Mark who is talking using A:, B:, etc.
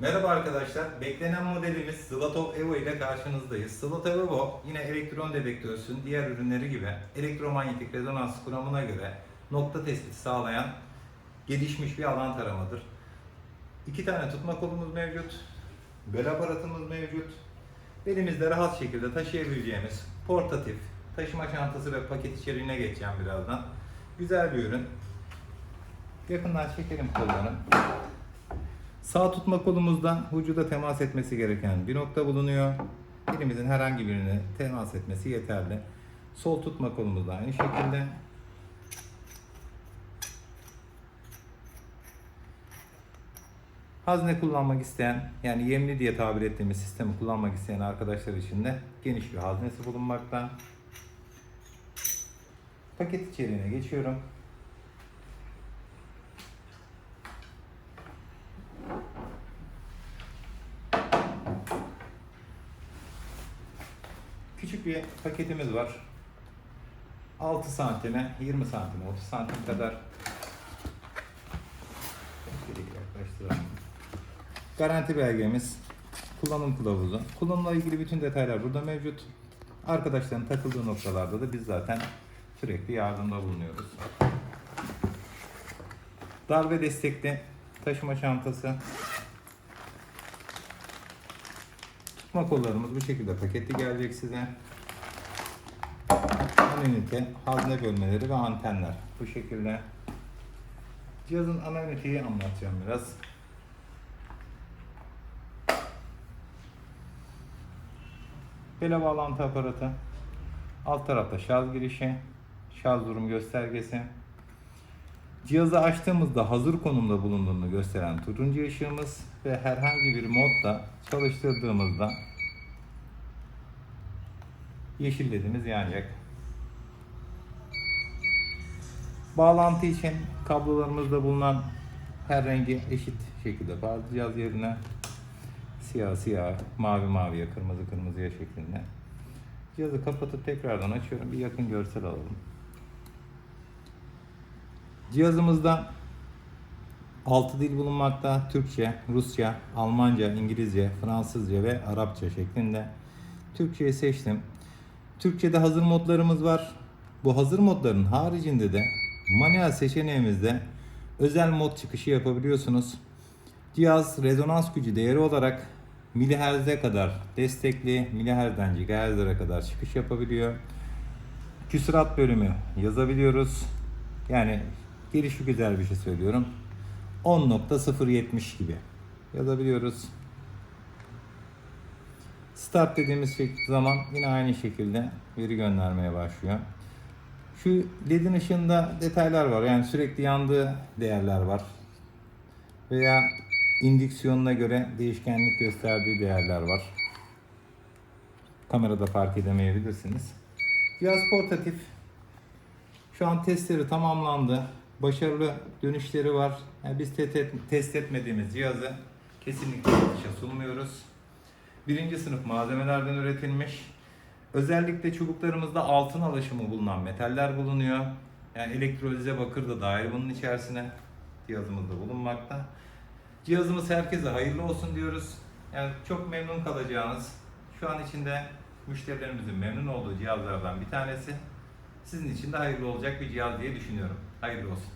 A: Merhaba arkadaşlar. Beklenen modelimiz Zlatov Evo ile karşınızdayız. Zlatov Evo yine elektron detektörsün diğer ürünleri gibi elektromanyetik rezonans kuramına göre nokta tespiti sağlayan gelişmiş bir alan taramadır. İki tane tutma kolumuz mevcut. Bel aparatımız mevcut. Elimizde rahat şekilde taşıyabileceğimiz portatif taşıma çantası ve paket içeriğine geçeceğim birazdan. Güzel bir ürün. Yakından çekelim kollarını. Sağ tutma kolumuzda vücuda temas etmesi gereken bir nokta bulunuyor. Elimizin herhangi birine temas etmesi yeterli. Sol tutma kolumuzda aynı şekilde. Hazne kullanmak isteyen, yani yemli diye tabir ettiğimiz sistemi kullanmak isteyen arkadaşlar için de geniş bir haznesi bulunmakta. Paket içeriğine geçiyorum. Küçük bir paketimiz var. 6 santime, 20 santime, 30 santim kadar. Garanti belgemiz, kullanım kılavuzu. Kullanımla ilgili bütün detaylar burada mevcut. Arkadaşların takıldığı noktalarda da biz zaten sürekli yardımda bulunuyoruz. Darbe destekli taşıma çantası. Tutma kollarımız bu şekilde paketli gelecek size. Ana ünite, hazne bölmeleri ve antenler bu şekilde. Cihazın ana üniteyi anlatacağım biraz. Bele bağlantı aparatı. Alt tarafta şarj girişi, şarj durum göstergesi. Cihazı açtığımızda hazır konumda bulunduğunu gösteren turuncu ışığımız ve herhangi bir modda çalıştırdığımızda yeşil ledimiz yanacak. Bağlantı için kablolarımızda bulunan her rengi eşit şekilde cihaz yerine siyah siyah, mavi maviye, kırmızı kırmızıya şeklinde. Cihazı kapatıp tekrardan açıyorum. Bir yakın görsel alalım. Cihazımızda 6 dil bulunmakta. Türkçe, Rusça, Almanca, İngilizce, Fransızca ve Arapça şeklinde. Türkçeyi seçtim. Türkçe'de hazır modlarımız var. Bu hazır modların haricinde de manuel seçeneğimizde özel mod çıkışı yapabiliyorsunuz. Cihaz rezonans gücü değeri olarak milihertz'e kadar destekli, milihertz'den gigahertz'lere kadar çıkış yapabiliyor. Küsurat bölümü yazabiliyoruz. Yani gelişi güzel bir şey söylüyorum. 10.070 gibi yazabiliyoruz. Start dediğimiz şek- zaman yine aynı şekilde veri göndermeye başlıyor. Şu ledin ışığında detaylar var. Yani sürekli yandığı değerler var. Veya indüksiyonuna göre değişkenlik gösterdiği değerler var. Kamerada fark edemeyebilirsiniz. Cihaz portatif. Şu an testleri tamamlandı. Başarılı dönüşleri var. Yani biz te- te- test etmediğimiz cihazı kesinlikle satışa sunmuyoruz. Birinci sınıf malzemelerden üretilmiş. Özellikle çubuklarımızda altın alaşımı bulunan metaller bulunuyor. Yani elektrolize bakır da dahil bunun içerisine cihazımızda bulunmakta. Cihazımız herkese hayırlı olsun diyoruz. Yani çok memnun kalacağınız, şu an içinde müşterilerimizin memnun olduğu cihazlardan bir tanesi. Sizin için de hayırlı olacak bir cihaz diye düşünüyorum. Hayırlı olsun.